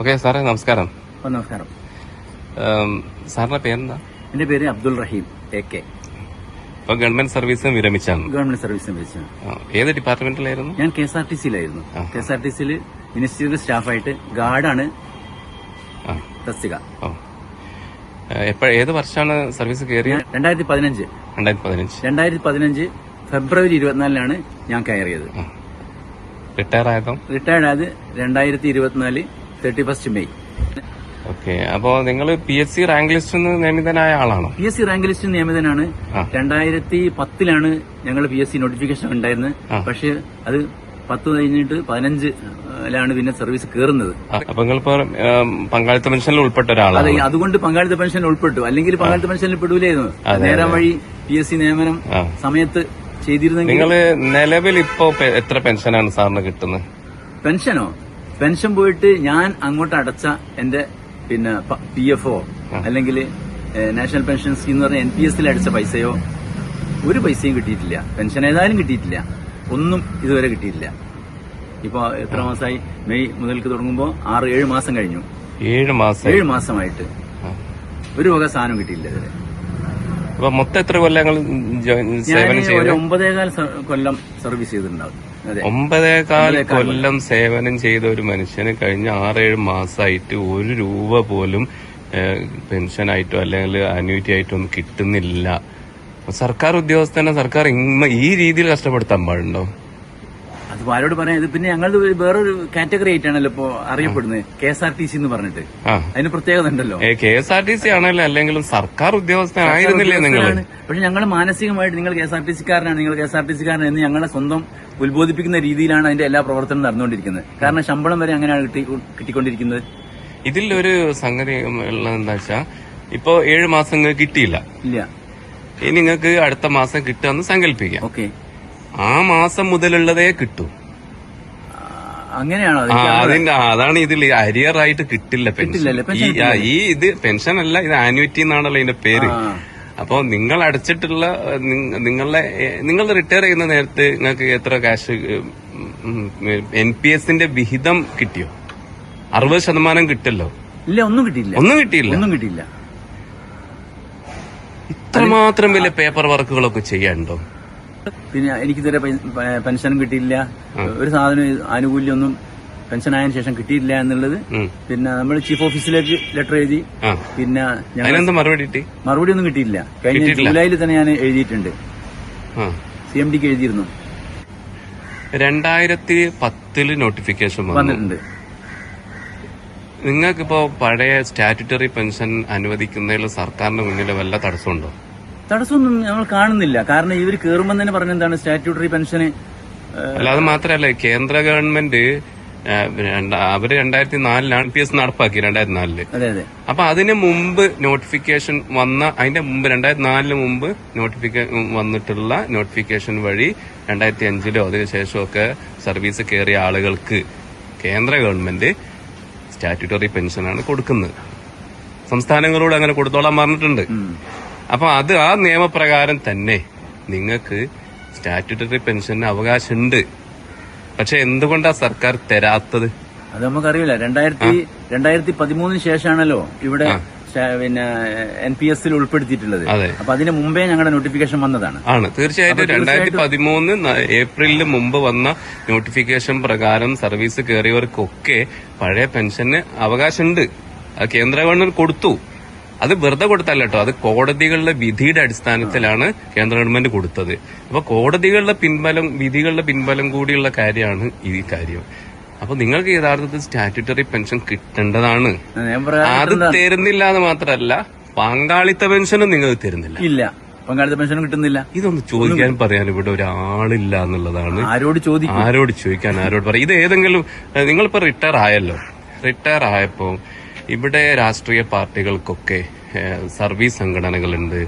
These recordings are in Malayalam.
ഓക്കെ സാറേ നമസ്കാരം. നമസ്കാരം. സാറിന്റെ പേരെന്താ? എന്റെ പേര് അബ്ദുൾ റഹീം എ കെ. ഇപ്പൊ ഗവൺമെന്റ് സർവീസ് വിരമിച്ചാണ്. ഗവൺമെന്റ് സർവീസും വിരമിച്ചാണ്. ഏത് ഡിപ്പാർട്ട്മെന്റിലായിരുന്നു? ഞാൻ കെ എസ് ആർ ടി സിയിലായിരുന്നു. കെ എസ് ആർ ടി സിയിൽ മിനിസ്റ്ററിയുടെ സ്റ്റാഫായിട്ട് ഗാർഡാണ് തസ്തിക. ഏത് വർഷമാണ് സർവീസ് കയറിയത്? രണ്ടായിരത്തി പതിനഞ്ച് രണ്ടായിരത്തി പതിനഞ്ച് രണ്ടായിരത്തി പതിനഞ്ച് ഫെബ്രുവരി ഇരുപത്തിനാലിനാണ് ഞാൻ കയറിയത്. റിട്ടയർ ആയതോ റിട്ടയർഡ് ആയത് രണ്ടായിരത്തി ഇരുപത്തിനാല് തേർട്ടി ഫസ്റ്റ് മെയ്. ഓക്കെ അപ്പോ നിങ്ങൾ പി എസ് സി റാങ്ക് ലിസ്റ്റിൽ നിന്ന് നിയമിതനായ ആളാണോ? P S C rank list നിയമിതനാണ്. രണ്ടായിരത്തി പത്തിലാണ് ഞങ്ങൾ പി എസ് സി നോട്ടിഫിക്കേഷൻ ഉണ്ടായിരുന്നത്. പക്ഷെ അത് പത്ത് കഴിഞ്ഞിട്ട് പതിനഞ്ചിലാണ് പിന്നെ സർവീസ് കയറുന്നത് ആ, അപ്പൊ നിങ്ങളിപ്പോ പങ്കാളിത്ത പെൻഷനിൽ ഉൾപ്പെട്ട ഒരാളാണ്. അതുകൊണ്ട് പങ്കാളിത്ത പെൻഷനിൽ ഉൾപ്പെട്ടു. അല്ലെങ്കിൽ പങ്കാളിത്ത പെൻഷനിൽ പെടൂലായിരുന്നു. നേരം വഴി പി എസ് സി നിയമനം സമയത്ത് ചെയ്തിരുന്നെങ്കിൽ നിങ്ങൾ നിലവിൽ ഇപ്പോ എത്ര പെൻഷനാണ് സാറിന് കിട്ടുന്നത്? പെൻഷനോ? പെൻഷൻ പോയിട്ട് ഞാൻ അങ്ങോട്ട് അടച്ച എന്റെ പിന്നെ പി എഫ് ഒ അല്ലെങ്കിൽ നാഷണൽ പെൻഷൻ സ്കീം എന്ന് പറഞ്ഞ എൻ പി എസിൽ അടിച്ച പൈസയോ ഒരു പൈസയും കിട്ടിയിട്ടില്ല. പെൻഷൻ ഏതായാലും കിട്ടിയിട്ടില്ല. ഒന്നും ഇതുവരെ കിട്ടിയിട്ടില്ല. ഇപ്പൊ എത്ര മാസമായി? മെയ് മുതൽക്ക് തുടങ്ങുമ്പോൾ ആറ് ഏഴ് മാസം കഴിഞ്ഞു. ഏഴ് മാസം. ഏഴ് മാസമായിട്ട്. ഒരു വക സാധനം കിട്ടിയില്ല ഇതുവരെ. അപ്പൊ മൊത്തം എത്ര കൊല്ലങ്ങൾ ഒമ്പതേകാൽ കൊല്ലം സർവീസ് ചെയ്തിട്ടുണ്ടാവും. ഒമ്പതേകാൽ കൊല്ലം. സേവനം ചെയ്ത ഒരു മനുഷ്യന് കഴിഞ്ഞ ആറേഴ് മാസമായിട്ട് ഒരു രൂപ പോലും പെൻഷനായിട്ടോ അല്ലെങ്കിൽ അന്യൂറ്റി ആയിട്ടോ ഒന്നും കിട്ടുന്നില്ല. സർക്കാർ ഉദ്യോഗസ്ഥനെ സർക്കാർ ഈ രീതിയിൽ കഷ്ടപ്പെടുത്താൻ പാടുണ്ടോ? അത് ആരോട് പറയാം ഇത് പിന്നെ ഞങ്ങൾ വേറൊരു കാറ്റഗറി ആയിട്ടാണല്ലോ ഇപ്പോ അറിയപ്പെടുന്നത്. K S R T C എന്ന് പറഞ്ഞിട്ട്. അതിന് പ്രത്യേകത ഉണ്ടല്ലോ. K S R T C ആണല്ലോ? അല്ലെങ്കിലും സർക്കാർ ഉദ്യോഗസ്ഥനായിരുന്നില്ലേ നിങ്ങൾ പക്ഷെ ഞങ്ങൾ മാനസികമായിട്ട് നിങ്ങൾ കെ എസ് ആർ ടി സിക്കാരനാണ് നിങ്ങൾ കെ എസ് ആർ ടി സിക്കാരൻ എന്ന് ഞങ്ങളെ സ്വന്തം ഉത്ബോധിപ്പിക്കുന്ന രീതിയിലാണ് അതിന്റെ എല്ലാ പ്രവർത്തനവും നടന്നുകൊണ്ടിരിക്കുന്നത്. കാരണം ശമ്പളം വരെ അങ്ങനെയാണ് കിട്ടി കിട്ടിക്കൊണ്ടിരിക്കുന്നത്. ഇതിലൊരു സംഗതി എന്താ ഇപ്പോ ഇപ്പൊ ഏഴ് മാസം കിട്ടിയില്ല. ഇല്ല. ഇനി നിങ്ങൾക്ക് അടുത്ത മാസം കിട്ടുമെന്ന് സങ്കല്പിക്കാം. ഓക്കെ. ആ മാസം മുതലുള്ളതേ കിട്ടൂ. അങ്ങനെയാണോ? അതിന്റെ അതാണ് ഇതിൽ അരിയർ ആയിട്ട് കിട്ടില്ല പെൻഷൻ. ഈ ഇത് പെൻഷൻ അല്ല ഇത് ആനുവിറ്റി എന്നാണല്ലോ ഇതിന്റെ പേര്. അപ്പോൾ നിങ്ങൾ അടച്ചിട്ടുള്ള നിങ്ങളുടെ നിങ്ങ- നിങ്ങളെ നിങ്ങൾ റിട്ടയർ ചെയ്യുന്ന നേരത്ത് നിങ്ങൾക്ക് എത്ര കാശ് എൻ പി എസിന്റെ വിഹിതം കിട്ടിയോ? അറുപത് ശതമാനം കിട്ടല്ലോ. ഇല്ല ഒന്നും കിട്ടിയില്ല. ഒന്നും കിട്ടിയില്ല. ഒന്നും കിട്ടിയില്ല. ഇത്രമാത്രം വലിയ പേപ്പർ വർക്കുകളൊക്കെ ചെയ്യാനുണ്ടോ? പിന്നെ എനിക്കിതുവരെ പെ- പെ- പെൻഷനും കിട്ടിയില്ല. ഒരു സാധനം ആനുകൂല്യമൊന്നും പെൻഷൻ ആയതിനു ശേഷം കിട്ടിയില്ല എന്നുള്ളത് പിന്നെ നമ്മൾ ചീഫ് ഓഫീസിലേക്ക് ലെറ്റർ എഴുതി. പിന്നെ മറുപടി മറുപടി ഒന്നും കിട്ടിയില്ല. കഴിഞ്ഞ ജൂലൈയിൽ തന്നെ ഞാൻ എഴുതിയിട്ടുണ്ട്. സി എം ഡിക്ക് എഴുതിയിരുന്നു. രണ്ടായിരത്തി പത്തിൽ നോട്ടിഫിക്കേഷൻ വന്നു. വന്നിട്ടുണ്ട്. നിങ്ങൾക്കിപ്പോ പഴയ സ്റ്റാറ്റുറ്ററി പെൻഷൻ അനുവദിക്കുന്നതിൽ സർക്കാരിന്റെ മുന്നിൽ വല്ല തടസ്സമുണ്ടോ? തടസ്സമൊന്നും ഞങ്ങൾ കാണുന്നില്ല. കാരണം ഇവർ കയറുമ്പോൾ തന്നെ പറഞ്ഞെന്താണ് സ്റ്റാറ്റ്യൂട്ടറി പെൻഷന് അല്ലാതെ അല്ല അത് മാത്രല്ല കേന്ദ്ര ഗവൺമെന്റ് അവർ രണ്ടായിരത്തി നാലിലാണ് പി എസ് നടപ്പാക്കി രണ്ടായിരത്തി നാലിൽ അപ്പൊ അതിന് മുമ്പ് നോട്ടിഫിക്കേഷൻ വന്ന അതിന്റെ മുമ്പ് രണ്ടായിരത്തി നാലിന് മുമ്പ് നോട്ടിഫിക്കേഷൻ വന്നിട്ടുള്ള നോട്ടിഫിക്കേഷൻ വഴി രണ്ടായിരത്തി അഞ്ചിലോ അതിനുശേഷമോ ഒക്കെ സർവീസ് കയറിയ ആളുകൾക്ക് കേന്ദ്ര ഗവൺമെന്റ് സ്റ്റാറ്റ്യൂട്ടറി പെൻഷനാണ് കൊടുക്കുന്നത്. സംസ്ഥാനങ്ങളോട് അങ്ങനെ കൊടുത്തോളാൻ പറഞ്ഞിട്ടുണ്ട്. ഉം. അപ്പൊ അത് ആ നിയമപ്രകാരം തന്നെ നിങ്ങൾക്ക് സ്റ്റാറ്റ്യൂട്ടറി പെൻഷന് അവകാശമുണ്ട്. പക്ഷെ എന്തുകൊണ്ടാ സർക്കാർ തരാത്തത്? അത് നമുക്കറിയില്ല. രണ്ടായിരത്തി രണ്ടായിരത്തി പതിമൂന്നിന് ശേഷമാണല്ലോ ഇവിടെ പിന്നെ എൻ പി എസിൽ ഉൾപ്പെടുത്തിയിട്ടുള്ളത്. അപ്പൊ അതിന് മുമ്പേ ഞങ്ങളുടെ നോട്ടിഫിക്കേഷൻ വന്നതാണ്. ആണ്. തീർച്ചയായിട്ടും രണ്ടായിരത്തി പതിമൂന്ന് ഏപ്രിലിന് മുമ്പ് വന്ന നോട്ടിഫിക്കേഷൻ പ്രകാരം സർവീസ് കയറിയവർക്കൊക്കെ പഴയ പെൻഷന് അവകാശമുണ്ട്. അത് കേന്ദ്ര ഗവൺമെന്റ് കൊടുത്തു. അത് വെറുതെ കൊടുത്തല്ല കേട്ടോ. അത് കോടതികളുടെ വിധിയുടെ അടിസ്ഥാനത്തിലാണ് കേന്ദ്ര ഗവൺമെന്റ് കൊടുത്തത്. അപ്പൊ കോടതികളുടെ പിൻബലം വിധികളുടെ പിൻബലം കൂടിയുള്ള കാര്യമാണ് ഈ കാര്യം. അപ്പൊ നിങ്ങൾക്ക് യഥാർത്ഥത്തിൽ സ്റ്റാറ്റ്യൂട്ടറി പെൻഷൻ കിട്ടേണ്ടതാണ്. അത് തരുന്നില്ല എന്ന് മാത്രമല്ല പങ്കാളിത്ത പെൻഷനും നിങ്ങൾക്ക് തരുന്നില്ല. ഇല്ല. പങ്കാളിത്ത പെൻഷനും കിട്ടുന്നില്ല. ഇതൊന്ന് ചോദിക്കാൻ പറയാൻ ഇവിടെ ഒരാളില്ല എന്നുള്ളതാണ്. ആരോട് ചോദിക്കും? ആരോട് ചോദിക്കാൻ ആരോട് പറയാം ഇത് ഏതെങ്കിലും നിങ്ങളിപ്പോ റിട്ടയർ ആയല്ലോ റിട്ടയർ ആയപ്പോ ഇവിടെ രാഷ്ട്രീയ പാർട്ടികൾക്കൊക്കെ സർവീസ് സംഘടനകളുണ്ട്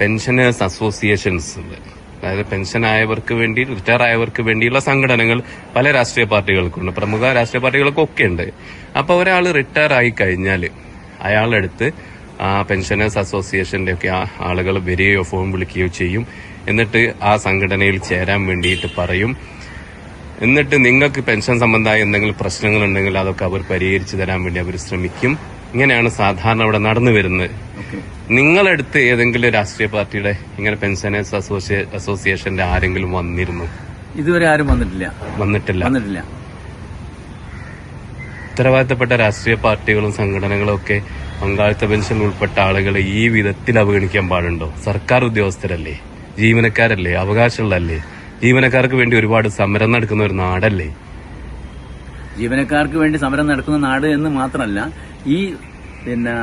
പെൻഷനേഴ്സ് അസോസിയേഷൻസ് ഉണ്ട്. അതായത് പെൻഷൻ ആയവർക്ക് വേണ്ടി റിട്ടയർ ആയവർക്ക് വേണ്ടിയുള്ള സംഘടനകൾ പല രാഷ്ട്രീയ പാർട്ടികൾക്കുണ്ട്. പ്രമുഖ രാഷ്ട്രീയ പാർട്ടികൾക്കൊക്കെ ഉണ്ട്. അപ്പൊ ഒരാൾ റിട്ടയർ ആയി കഴിഞ്ഞാൽ അയാളെടുത്ത് ആ പെൻഷനേഴ്സ് അസോസിയേഷന്റെ ഒക്കെ ആളുകൾ വരികയോ ഫോൺ വിളിക്കുകയോ ചെയ്യും. എന്നിട്ട് ആ സംഘടനയിൽ ചേരാൻ വേണ്ടിയിട്ട് പറയും. എന്നിട്ട് നിങ്ങൾക്ക് പെൻഷൻ സംബന്ധമായ എന്തെങ്കിലും പ്രശ്നങ്ങൾ ഉണ്ടെങ്കിൽ അതൊക്കെ അവർ പരിഹരിച്ചു തരാൻ വേണ്ടി അവർ ശ്രമിക്കും. ഇങ്ങനെയാണ് സാധാരണ ഇവിടെ നടന്നു വരുന്നത്. നിങ്ങളെടുത്ത് ഏതെങ്കിലും രാഷ്ട്രീയ പാർട്ടിയുടെ ഇങ്ങനെ പെൻഷനേഴ്സ് അസോസിയേ അസോസിയേഷന്റെ ആരെങ്കിലും വന്നിരുന്നു? ഇതുവരെ ആരും വന്നിട്ടില്ല. വന്നിട്ടില്ല. വന്നിട്ടില്ല. ഉത്തരവാദിത്തപ്പെട്ട രാഷ്ട്രീയ പാർട്ടികളും സംഘടനകളും ഒക്കെ പങ്കാളിത്ത പെൻഷൻ ഉൾപ്പെട്ട ആളുകളെ ഈ വിധത്തിൽ അവഗണിക്കാൻ പാടുണ്ടോ? സർക്കാർ ഉദ്യോഗസ്ഥരല്ലേ? ജീവനക്കാരല്ലേ? അവകാശമുള്ളല്ലേ ജീവനക്കാർക്ക് വേണ്ടി ഒരുപാട് സമരം നടക്കുന്ന ഒരു നാടല്ലേ? ജീവനക്കാർക്ക് വേണ്ടി സമരം നടക്കുന്ന നാട് എന്ന് മാത്രമല്ല ഈ പിന്നെ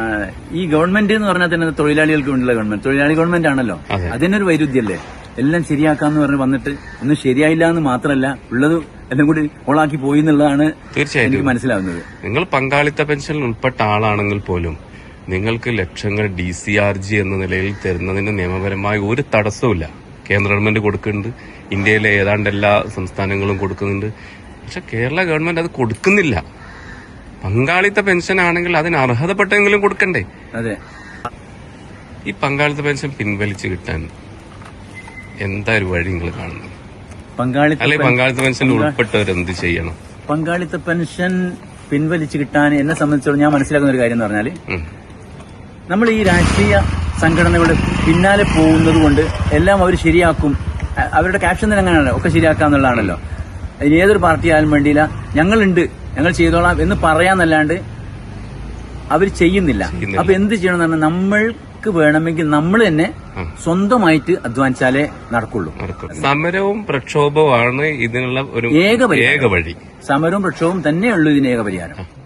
ഈ ഗവൺമെന്റ് എന്ന് പറഞ്ഞാൽ തന്നെ തൊഴിലാളികൾക്ക് വേണ്ടിയുള്ള ഗവൺമെന്റ്. തൊഴിലാളി ഗവൺമെന്റ് ആണല്ലോ. അതിനൊരു വൈരുദ്ധ്യല്ലേ എല്ലാം ശരിയാക്കാന്ന് പറഞ്ഞ് വന്നിട്ട് ഒന്നും ശരിയായില്ല എന്ന് മാത്രമല്ല ഉള്ളത് എല്ലാം കൂടി ഓളാക്കി പോയി എന്നുള്ളതാണ് എനിക്ക് തീർച്ചയായിട്ടും മനസ്സിലാവുന്നത്. നിങ്ങൾ പങ്കാളിത്ത പെൻഷനിൽ ഉൾപ്പെട്ട ആളാണെങ്കിൽ പോലും നിങ്ങൾക്ക് ലക്ഷങ്ങൾ ഡി സി ആർ ജി എന്ന നിലയിൽ തരുന്നതിന് നിയമപരമായ ഒരു തടസ്സവുമില്ല. കേന്ദ്ര ഗവൺമെന്റ് കൊടുക്കുന്നുണ്ട്. ഇന്ത്യയിലെ ഏതാണ്ട് എല്ലാ സംസ്ഥാനങ്ങളും കൊടുക്കുന്നുണ്ട്. പക്ഷെ കേരള ഗവൺമെന്റ് അത് കൊടുക്കുന്നില്ല. പങ്കാളിത്ത പെൻഷൻ ആണെങ്കിൽ അതിന് അർഹതപ്പെട്ടെങ്കിലും കൊടുക്കണ്ടേ? അതെ. ഈ പങ്കാളിത്ത പെൻഷൻ പിൻവലിച്ച് കിട്ടാൻ എന്താ ഒരു വഴി നിങ്ങൾ കാണുന്നത്? പങ്കാളിത്ത അല്ലെ പങ്കാളിത്ത പെൻഷൻ ഉൾപ്പെട്ടവർ എന്ത് ചെയ്യണം? പങ്കാളിത്ത പെൻഷൻ പിൻവലിച്ച് കിട്ടാൻ എന്നെ സംബന്ധിച്ചിടത്തോളം ഞാൻ മനസ്സിലാക്കുന്ന ഒരു കാര്യം എന്ന് പറഞ്ഞാൽ നമ്മൾ ഈ രാഷ്ട്രീയ സംഘടനകളുടെ പിന്നാലെ പോകുന്നത് കൊണ്ട് എല്ലാം അവർ ശരിയാക്കും അവരുടെ ക്യാപ്ഷൻ തന്നെ അങ്ങനെയാണ്. ഒക്കെ ശരിയാക്കാന്നുള്ളതാണല്ലോ അതിന് ഏതൊരു പാർട്ടി ആയാലും വേണ്ടിയില്ല. ഞങ്ങളുണ്ട്. ഞങ്ങൾ ചെയ്തോളാം എന്ന് പറയാന്നല്ലാണ്ട് അവർ ചെയ്യുന്നില്ല. അപ്പൊ എന്ത് ചെയ്യണം എന്ന് പറഞ്ഞാൽ നമ്മൾക്ക് വേണമെങ്കിൽ നമ്മൾ തന്നെ സ്വന്തമായിട്ട് അധ്വാനിച്ചാലേ നടക്കുള്ളൂ. നടക്കും സമരവും പ്രക്ഷോഭവുമാണ് ഇതിനുള്ള ഒരു ഏക പരിഹാരം. ഏക വഴി. സമരവും പ്രക്ഷോഭവും തന്നെയുള്ളൂ ഇതിന് ഏക പരിഹാരം.